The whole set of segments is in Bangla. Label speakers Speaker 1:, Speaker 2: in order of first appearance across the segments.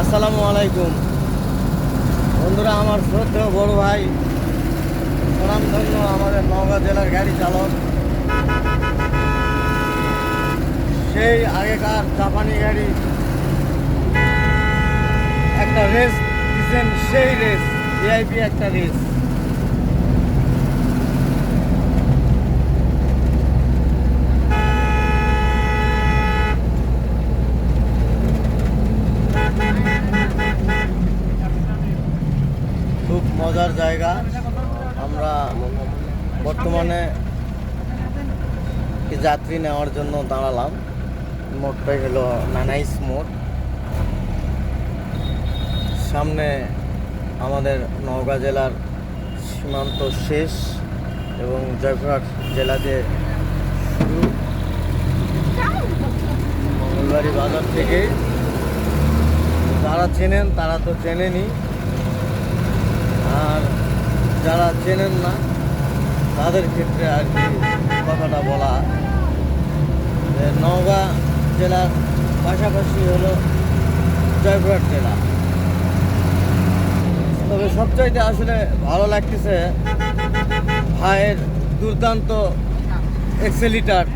Speaker 1: আসসালামু আলাইকুম। বন্ধুরা, আমার শ্রদ্ধেয় বড় ভাই সুনামধন্য আমাদের নওগাঁ জেলার গাড়ি চালক। সেই আগেকার জাপানি গাড়ি, একটা রেস দিচ্ছেন সেই রেস ভিআইপি একটা রেস মজার জায়গা। আমরা বর্তমানে যাত্রী নেওয়ার জন্য দাঁড়ালাম। মোড়টাই হলো নানাইস মোড়। সামনে আমাদের নওগাঁ জেলার সীমান্ত শেষ এবং জয়পুরহাট জেলাতে শুরু। মঙ্গলবাড়ি বাজার থেকে। যারা চেনেন তারা তো চেনেনই আর যারা চেনেন না, তাদের ক্ষেত্রে আর কি কথাটা বলা। যে নওগাঁ জেলার পাশাপাশি হলো জয়পুরহাট জেলা। তবে সবচাইতে আসলে ভালো লাগতেছে ভাইয়ের দুর্দান্ত এক্সেলিটার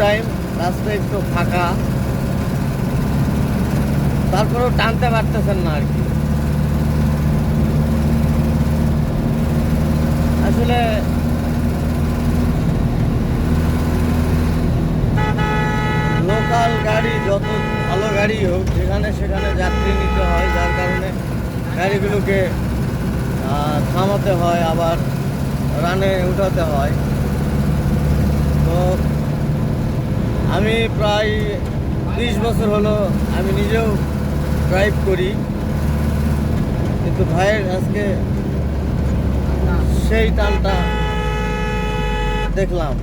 Speaker 1: টাইম রাস্তা একটু ফাঁকা। তারপরেও টানতে পারতেছেন না আর কি। আসলে লোকাল গাড়ি, যত ভালো গাড়ি হোক, যেখানে সেখানে যাত্রী নিতে হয়, যার কারণে গাড়িগুলোকে থামাতে হয়, আবার রানে উঠাতে হয়। তো আমি প্রায় বিশ বছর হলো আমি নিজেও ড্রাইভ করি। কিন্তু ভাইয়ের আজকে সেই টানটা দেখলাম।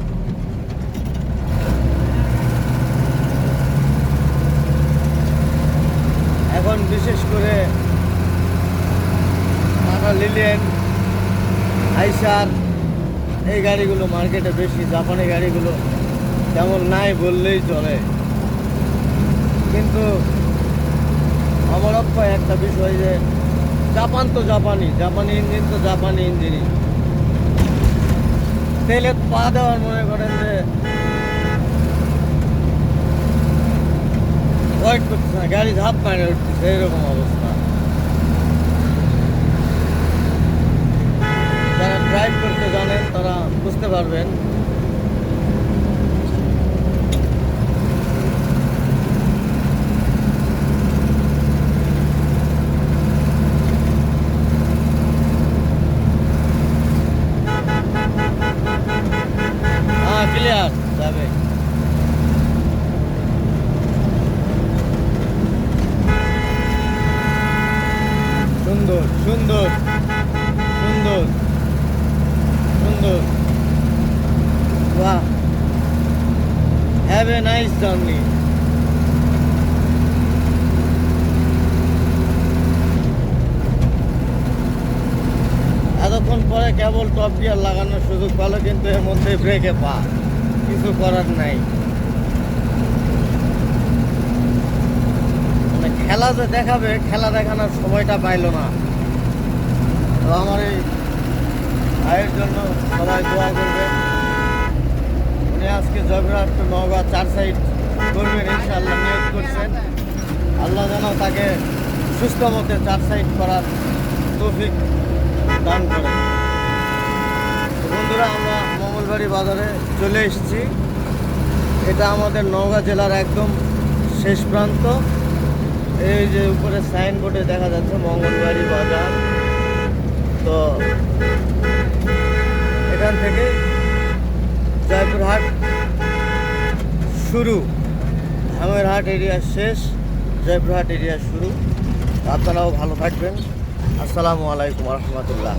Speaker 1: এখন বিশেষ করে টাটা লিলিয়েন আইসার, এই গাড়িগুলো মার্কেটে বেশি, জাপানি গাড়িগুলো তেমন নাই বললেই চলে। কিন্তু আমার অক্ষয় একটা বিষয় যে, জাপান তো জাপানি জাপানি ইঞ্জিন তো জাপানি ইঞ্জিনই। তেলে পা দেওয়ার মনে করেন যে ওয়েট করতেছে না, গাড়ি ধাপ মারে উঠতেছে, এরকম অবস্থা। যারা ড্রাইভ করতে জানেন তারা বুঝতে পারবেন হ্যাঁ ক্লিয়ার সুন্দর সুন্দর সুন্দর সুন্দর। বাহ হ্যাভ এ নাইস জার্নি এতক্ষণ পরে কেবল টপ গিয়ার লাগানোর সুযোগ পালো, কিন্তু এর মধ্যে ব্রেকে পা। কিছু করার নাই। মানে খেলা যে দেখাবে, খেলা দেখানোর সময়টা পাইলো না। তো আমার এই ভাইয়ের জন্য সবাই দোয়া করবেন। উনি আজকে জয়পুরহাট টু নওগাঁ চার সাইড করবেন, ইনশাআল্লাহ নিয়োগ করছেন। আল্লাহ যেন তাকে সুস্থ মতে চার সাইড করার তৌফিক দান করেন। বন্ধুরা, আমরা মঙ্গলবাড়ি বাজারে চলে এসেছি। এটা আমাদের নওগাঁ জেলার একদম শেষ প্রান্ত। এই যে উপরে সাইনবোর্ডে দেখা যাচ্ছে মঙ্গলবাড়ি বাজার। তো এখান থেকে জয়পুরহাট শুরু। ধামেরহাট এরিয়া শেষ, জয়পুরহাট এরিয়া শুরু। আপনারাও ভালো থাকবেন। আসসালামু আলাইকুম রহমতুল্লাহ।